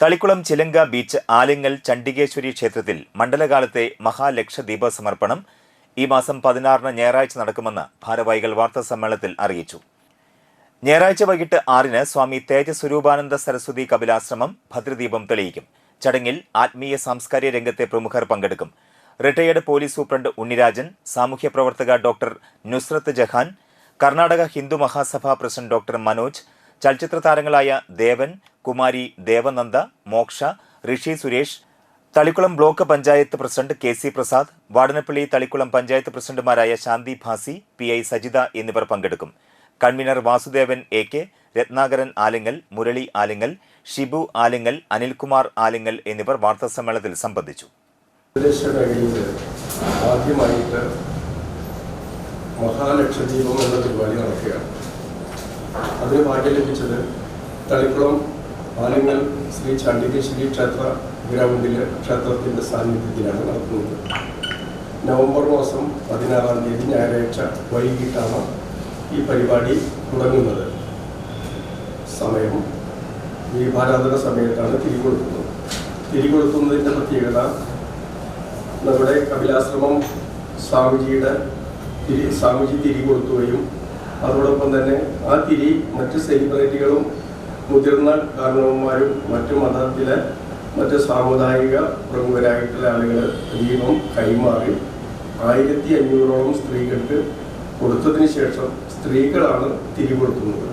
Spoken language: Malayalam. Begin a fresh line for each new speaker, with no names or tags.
തളിക്കുളം ചിലങ്ക ബീച്ച് ആലിങ്ങൽ ചണ്ഡികേശ്വരി ക്ഷേത്രത്തിൽ മണ്ഡലകാലത്തെ മഹാലക്ഷദീപ സമർപ്പണം ഈ മാസം പതിനാറിന് ഞായറാഴ്ച നടക്കുമെന്ന് ഭാരവാഹികൾ വാർത്താ സമ്മേളനത്തിൽ അറിയിച്ചു. ഞായറാഴ്ച വൈകിട്ട് ആറിന് സ്വാമി തേജസ്വരൂപാനന്ദ സരസ്വതി കപിലാശ്രമം ഭദ്രദീപം തെളിയിക്കും. ചടങ്ങിൽ ആത്മീയ സാംസ്കാരിക രംഗത്തെ പ്രമുഖർ പങ്കെടുക്കും. റിട്ടയേർഡ് പോലീസ് സൂപ്രണ്ട് ഉണ്ണിരാജൻ സാമൂഹ്യ പ്രവർത്തക doctor Nusrat Jahan Karnataka Hindu Mahasabha president doctor Manoj ചലച്ചിത്ര താരങ്ങളായ Devan Kumari Devananda Moksha Rishi Suresh Thalikkulam block panchayat president K C Prasad Vadanappally Thalikkulam panchayat പ്രസിഡന്റുമാരായ ശാന്തി ഭാസി പി ഐ സജിത എന്നിവർ പങ്കെടുക്കും. Convener Vasudevan A K Ratnakaran Alingal Murali Alingal Shibu Alingal Anilkumar Alingal എന്നിവർ വാർത്താസമ്മേളനത്തിൽ സംബന്ധിച്ചു.
മഹാലക്ഷദ്വീപം എന്ന പരിപാടി നടക്കുകയാണ്. അതിന് ഭാഗ്യം ലഭിച്ചത് തളിക്കുളം പാലിങ്ങൽ ശ്രീ ചണ്ഡികേശ്വരി ക്ഷേത്ര ഗ്രൗണ്ടിലെ ക്ഷേത്രത്തിന്റെ സാന്നിധ്യത്തിലാണ് നടത്തുന്നത് നവംബർ മാസം പതിനാറാം തീയതി ഞായറാഴ്ച വൈകിട്ടാണ് ഈ പരിപാടി തുടങ്ങുന്നത്. സമയം ദീപാരാധന സമയത്താണ് തിരികൊളുത്തുന്നത്. തിരികൊളുത്തുന്നതിന്റെ പ്രത്യേകത നമ്മുടെ കപിലാശ്രമം സ്വാമിജിയുടെ തിരി സ്വാമിജി തിരി കൊടുക്കുകയും അതോടൊപ്പം തന്നെ ആ തിരി മറ്റ് സെലിബ്രിറ്റികളും മുതിർന്ന കാരണവന്മാരും മറ്റു മതത്തിലെ മറ്റ് സാമുദായിക പ്രമുഖരായിട്ടുള്ള ആളുകൾ ദീപം കൈമാറി ആയിരത്തി അഞ്ഞൂറോളം സ്ത്രീകൾക്ക് കൊടുത്തതിന് ശേഷം സ്ത്രീകളാണ് തിരി കൊടുക്കുന്നത്